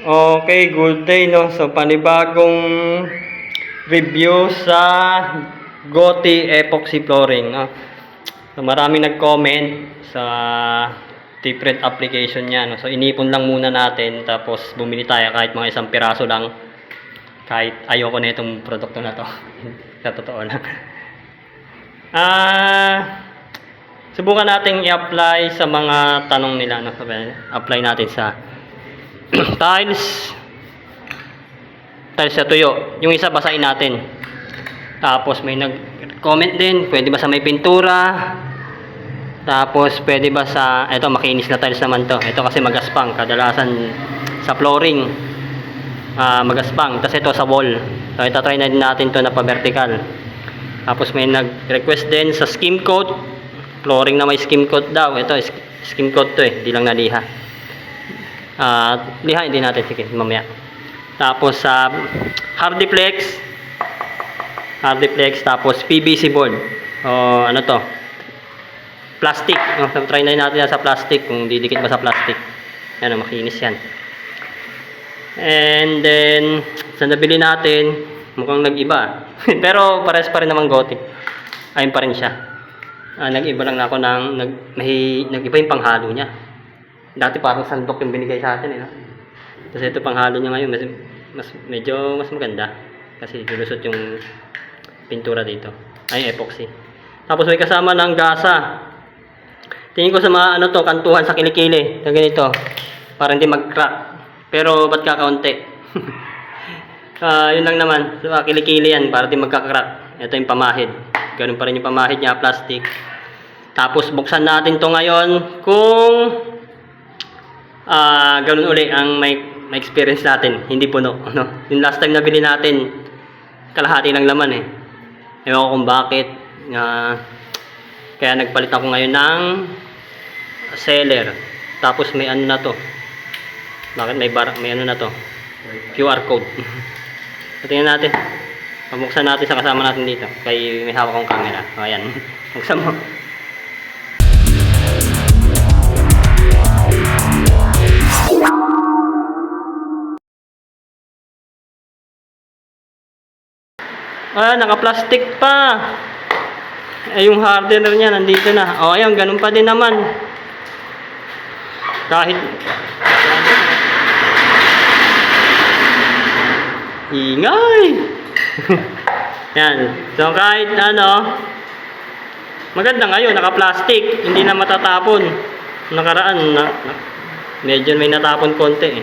Okay, good day no. So panibagong review sa Goti Epoxy Flooring no. So maraming nag-comment sa different application niya no. So inipon lang muna natin tapos bumili tayo kahit mga isang piraso lang. Kahit ayoko na itong produkto na to. sa totoo lang. Ah, subukan nating i-apply sa mga tanong nila no. Apply natin sa tiles. Tiles sa tuyo. Yung isa basahin natin. Tapos may nag-comment din pwede ba sa may pintura? Tapos pwede ba sa eto makinis na tiles naman to. Ito kasi magaspang kadalasan sa flooring. Ah, magaspang. Tapos ito sa wall. So itatry na din natin to na pa vertical tapos may nag-request din sa skim coat. Flooring na may skim coat daw. Ito skim coat to eh di lang naliha at lihain din natin sige mamaya. Tapos sa Hardiplex Hardiplex tapos PVC board. O ano to? Plastic. O, so, try na natin sa plastic kung didikit ba sa plastic. Yan, makinis yan. And then sa nabili natin, mukhang nag-iba. Pero pares pa rin naman goti. Ayun pa rin siya. Ah, nag-iba lang ako ng nag, may, nag-iba yung panghalo niya. Dati parang sandok yung binigay sa atin eh. No? Tapos ito panghalo niya ngayon, mas, mas, medyo mas maganda. Kasi lulusot yung pintura dito. Ay, epoxy. Tapos may kasama ng gasa. Tingin ko sa mga ano to, kantuhan sa kilikili. Na ganito. Para hindi mag-crack. Pero ba't kakaunti? Ah, yun lang naman. Mga kilikili yan, para di magka-crack. Ito yung pamahid. Ganun pa rin yung pamahid niya, plastic. Tapos buksan natin to ngayon kung ah ganun uli ang may, may experience natin, hindi puno. Ano? Yung last time na bili natin, kalahati lang laman eh. Ewan ko kung bakit. ah, kaya nagpalit ako ngayon ng seller. Tapos may ano na to. Bakit may bar may ano na to? QR code. tingnan natin. Pabuksan natin sa kasama natin dito. Kay may hawak akong camera. O, ayan. Buksan mo. Ah, naka-plastic pa. Eh, yung hardener niya nandito na. O, ayan, ganun pa din naman. Kahit... Ingay! Yan. So, kahit ano, maganda ngayon, naka-plastic. Hindi na matatapon. Nakaraan, na, na, medyo may natapon konti eh.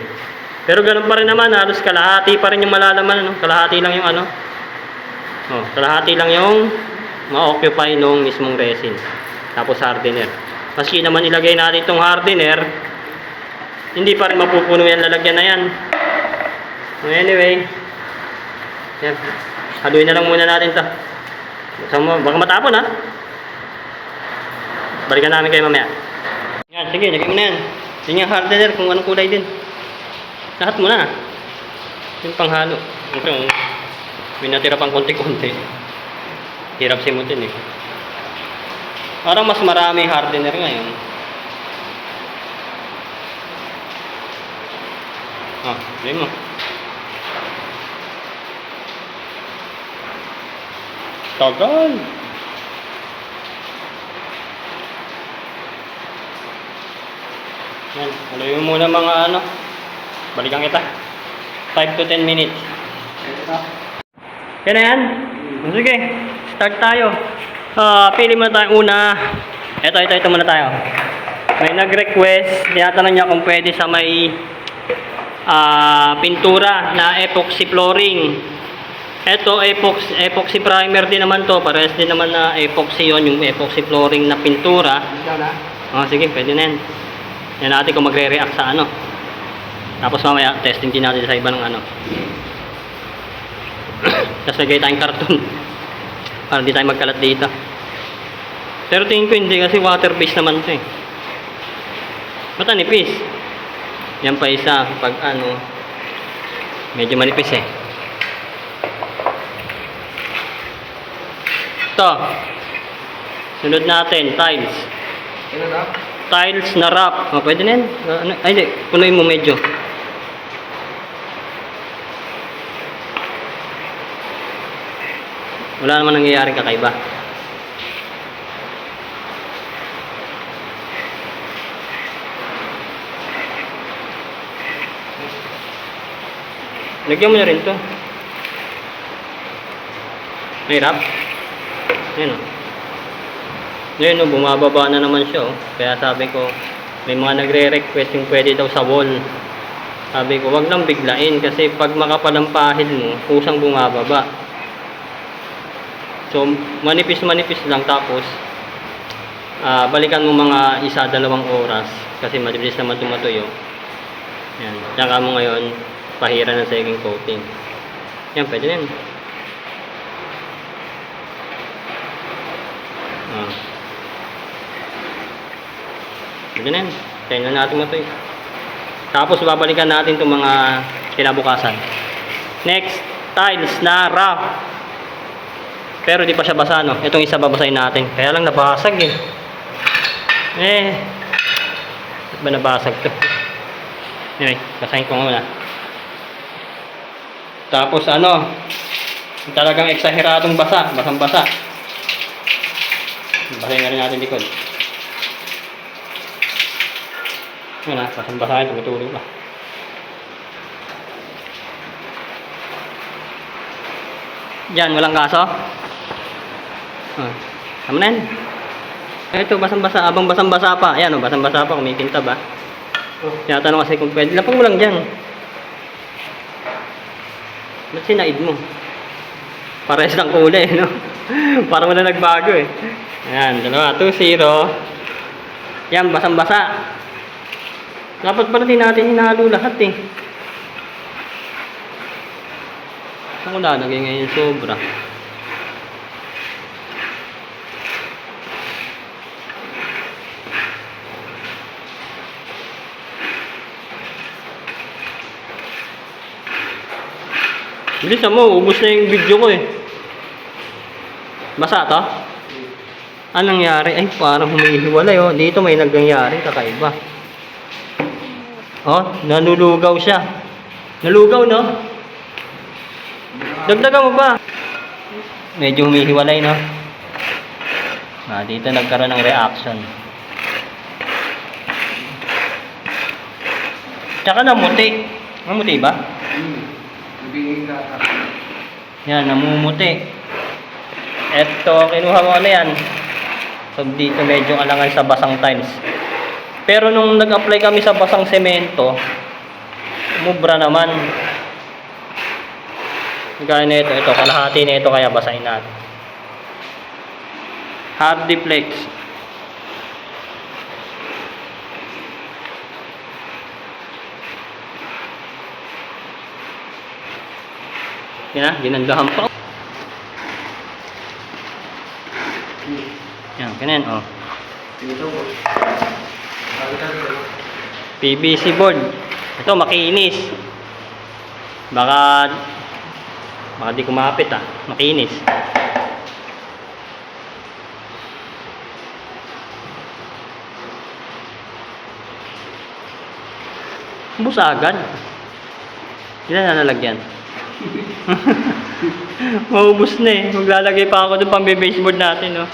Pero ganun pa rin naman, halos kalahati pa rin yung malalaman. Ano? Kalahati lang yung ano, Oh, kalahati lang yung ma-occupy nung mismong resin. Tapos hardener. Maski naman ilagay natin itong hardener, hindi pa rin mapupuno yan lalagyan na yan. So anyway, yan. Haluin na lang muna natin to. So, baka matapon ha. Balikan namin kayo mamaya. Yan, sige, lagay mo na yan. Yan yung hardener kung anong kulay din. Lahat mo na. Yung panghalo. Okay, may natira pang konti-konti. Hirap simutin eh. Parang mas marami hardener ngayon. Ah, hindi mo. Tagal. Yan, haluin mo muna mga ano. Balikan kita. 5 to 10 minutes. Yan na yan. Sige, start tayo. Ah, pili muna tayo una. Ito, ito, ito muna tayo. May nag-request, tinatanong niya kung pwede sa may ah, pintura na epoxy flooring. Ito, epoxy, epoxy primer din naman to. Parehas din naman na epoxy yon yung epoxy flooring na pintura. Oh, sige, pwede na yan. Yan natin kung magre-react sa ano. Tapos mamaya, testing din natin sa iba ng ano. Tapos lagay tayong karton. Para hindi tayo magkalat dito. Pero tingin ko hindi kasi water-based naman to eh. Ba't nipis? Yan pa isa. Pag ano, medyo manipis eh. Ito. Sunod natin, tiles. Tiles na wrap. Oh, pwede na yan. Ah, ano, ay, hindi. Punuin mo medyo. Wala naman nangyayaring kakaiba. Lagyan mo na rin to. Mahirap. Ayan o. Ngayon o, bumababa na naman siya o. Kaya sabi ko, may mga nagre-request yung pwede daw sa wall. Sabi ko, wag lang biglain kasi pag makapal ang pahid mo, kusang bumababa. So, manipis-manipis lang tapos ah, balikan mo mga isa, dalawang oras kasi mabilis naman tumatuyo. Yan. Tsaka mo ngayon, pahira ng second coating. Yan, pwede na yan. Ah. Pwede na yan. Tayo na natin matuyo. Tapos babalikan natin itong mga kinabukasan. Next, tiles na rough. Pero di pa siya basa, no? Itong isa babasahin natin. Kaya lang nabasag eh. Eh. Ba't ba nabasag to? Anyway, basahin ko muna. Tapos ano? Talagang eksaheradong basa. Basang basa. Basahin na rin natin likod. Yun ah, basang basahin. Tumutuloy pa. Yan, walang kaso? Ah, tama na yan. Ito, basang-basa. Abang basang-basa pa. Ayan, oh, basang-basa pa. Kumikinta ba? Tinatanong kasi kung pwede. Lapang mo lang dyan. Ba't sinaid mo? Pares ng kulay, no? Parang wala nagbago eh. Ayan, dalawa. 2-0. Yan, basang-basa. Dapat pala din natin hinalo lahat eh. Saan ko lalagay ngayon sobra? Bilisan mo, ubos na yung video ko eh. Basa to? Anong nangyari? Ay, parang humihiwalay oh. Dito may nagngyari, kakaiba. Oh, nanulugaw siya. Nalugaw, no? Dagdagan mo ba? Medyo humihiwalay, no? Ah, dito nagkaroon ng reaction. Tsaka namuti. Namuti ba? Ka. Yan, namumuti. Eto, kinuha ko ano yan. So, dito medyo alangan sa basang tiles. Pero nung nag-apply kami sa basang semento, mubra naman. Gaya na ito, ito, kalahati na ito kaya basahin natin. Hard deflex. Yan na, ginandahan pa. Yan, ganyan, oh. PVC board. Ito, makinis. Baka, baka di kumapit ah. Makinis. Ubus agad. Ilan na nalagyan? Maubos na eh. Maglalagay pa ako doon pang baseboard natin, no?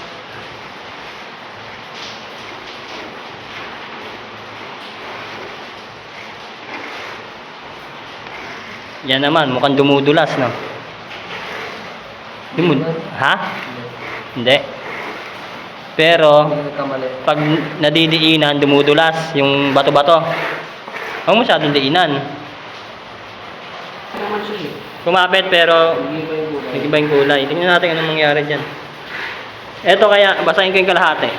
Yan naman, mukhang dumudulas, no? Dumud ha? Hindi. Pero, pag nadidiinan, dumudulas yung bato-bato. Huwag masyadong diinan. naman siya eh. Kumapit pero nag-iba yung kulay. Tingnan natin anong mangyari dyan. Ito kaya, basahin ko yung kalahati.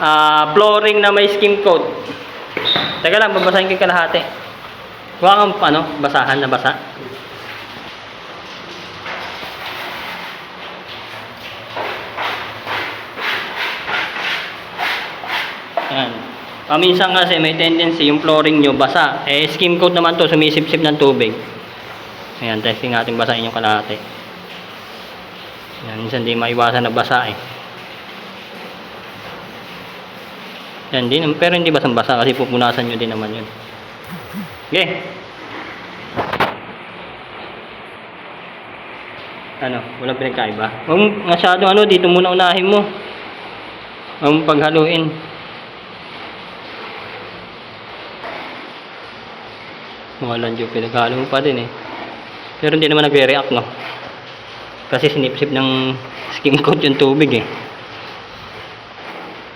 Ah, flooring na may skim coat. Teka lang, babasahin ko yung kalahati. Huwag kang ano, basahan na basa. Yan. Paminsan kasi may tendency yung flooring nyo basa. Eh, skim coat naman to, sumisip-sip ng tubig. Ayan, testing natin basahin yung kalahati. Yan, minsan di maiwasan na basa eh. Yan din, pero hindi basang-basa kasi pupunasan nyo din naman yun. Okay. Ano, walang pinagkaiba. Huwag masyado ano, dito muna unahin mo. Huwag mo paghaluin. Walang yung pinaghalo mo pa din eh. Pero hindi naman nagre-react no. Kasi sinipsip ng skim coat yung tubig eh.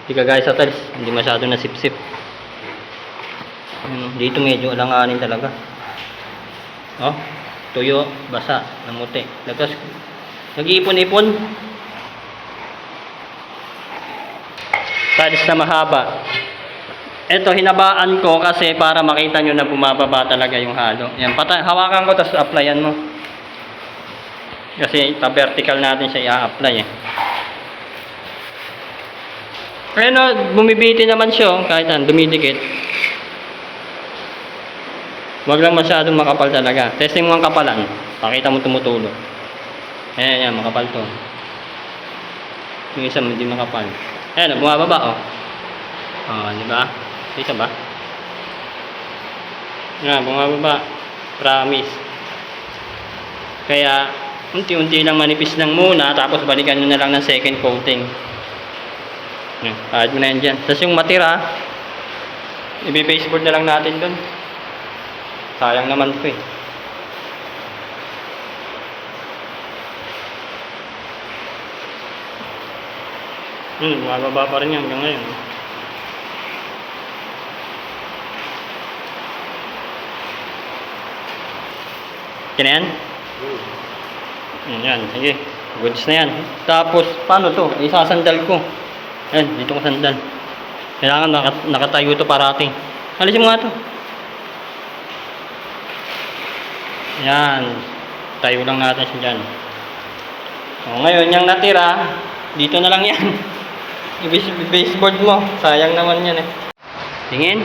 Hindi ka guys sa tiles, hindi masyado nasipsip. Ano, dito medyo alanganin talaga. Oh, tuyo, basa, namuti. Tapos, nag-iipon-ipon. Tiles na mahaba. Ito, hinabaan ko kasi para makita nyo na bumababa talaga yung halo. Yan, pata hawakan ko, tapos applyan mo. Kasi pa-vertical natin siya i-apply eh. Kaya no, bumibiti naman siya, oh, kahit ano, dumidikit. Huwag lang masyadong makapal talaga. Testing mo ang kapalan. Pakita mo tumutulo. Ayan, yan, makapal to. Yung isa hindi makapal. Ayan, bumababa, oh. Oh, di ba? Dito ba? Yan, bumababa. Promise. Kaya, unti-unti lang manipis lang muna, tapos balikan nyo na lang ng second coating. Yan, kahit mo na yan dyan. Tapos yung matira, ibe-baseboard na lang natin dun. Sayang naman to eh. Hmm, mababa pa rin yan hanggang ngayon. Kaya na yan? Yan, sige. Goods na yan. Tapos, paano to? Isasandal ko. Yan, dito ko sandal. Kailangan nakat nakatayo to parating. Alisin mo nga to. Yan. Tayo lang natin siya dyan. O, ngayon, yung natira, dito na lang yan. I-base- baseboard mo. Sayang naman yan eh. Tingin.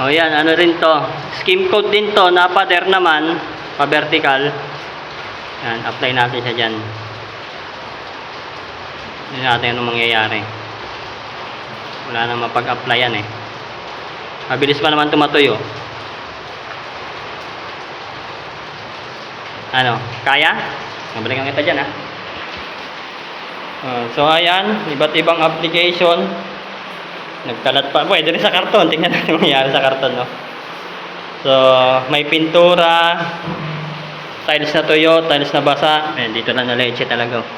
O yan, ano rin to. Skim coat din to. Napader naman. Pa-vertical. Yan, apply natin siya dyan. Hindi natin anong mangyayari. Wala nang mapag-applyan eh. Mabilis pa naman tumatuyo. Ano, kaya? Mabalikan kita dyan ha. Ah, so ayan, iba't ibang application. Nagkalat pa. Pwede rin sa karton. Tingnan natin mangyayari sa karton, no? So, may pintura, tiles na tuyo, tiles na basa. Ayan, dito na na leche talaga. oh.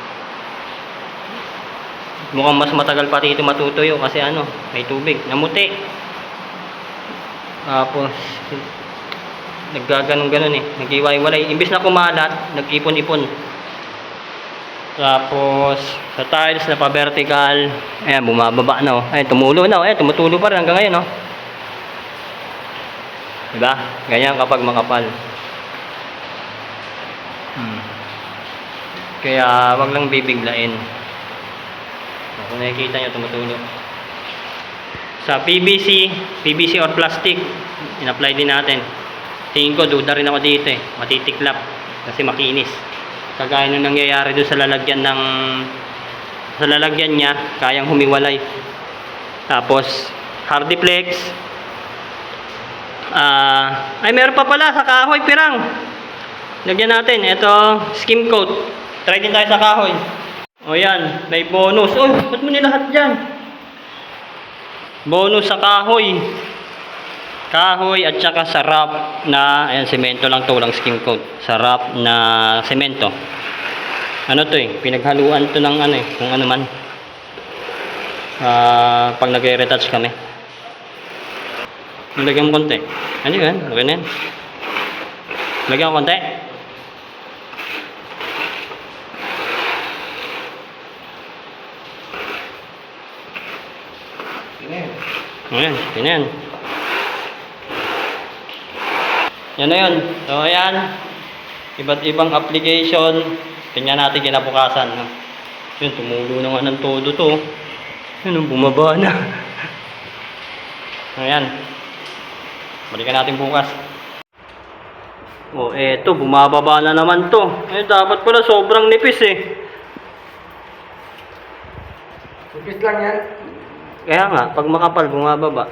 Mukhang mas matagal pati ito matutuyo kasi ano, may tubig, namuti. Tapos, naggaganon-ganon eh. Nag-iwalay. Imbis na kumalat, nag-ipon-ipon. Tapos, sa tiles na pa-vertical, ayan, bumababa na oh. Ayan, tumulo na oh. Ayan, tumutulo pa rin hanggang ngayon oh. Diba? Ganyan kapag makapal. Hmm. Kaya, wag lang bibiglain. Kung nakikita nyo, tumutulo. Sa PVC, PVC or plastic, in-apply din natin. Tingin ko, duda rin ako dito eh. Matitiklap. Kasi makinis. Kagaya nung nangyayari doon sa lalagyan ng sa lalagyan niya, kayang humiwalay. Tapos, hardiplex. Ah, ay meron pa pala sa kahoy pirang. Lagyan natin, ito skim coat. Try din tayo sa kahoy. O yan, may bonus. Oh, ba't mo nilahat dyan? Bonus sa kahoy. Kahoy at saka sarap na, ayan, semento lang to, lang skim coat. Sarap na semento. Ano to eh, pinaghaluan to ng ano eh, kung ano man. Ah, pag nagre-retouch kami. Lagyan mo konti. Ano yan? Okay na yan. Lagyan ko konti. Ayan, yun yan. Na yun. So, ayan. Iba't ibang application. Tingnan natin kinabukasan. No? Yun, tumulo na nga ng todo to. Yun, bumaba na. ayan. Balikan natin bukas. Oh, eto, bumababa na naman to. Eh, dapat pala sobrang nipis eh. Tipis lang yan. Kaya nga, pag makapal, bumababa.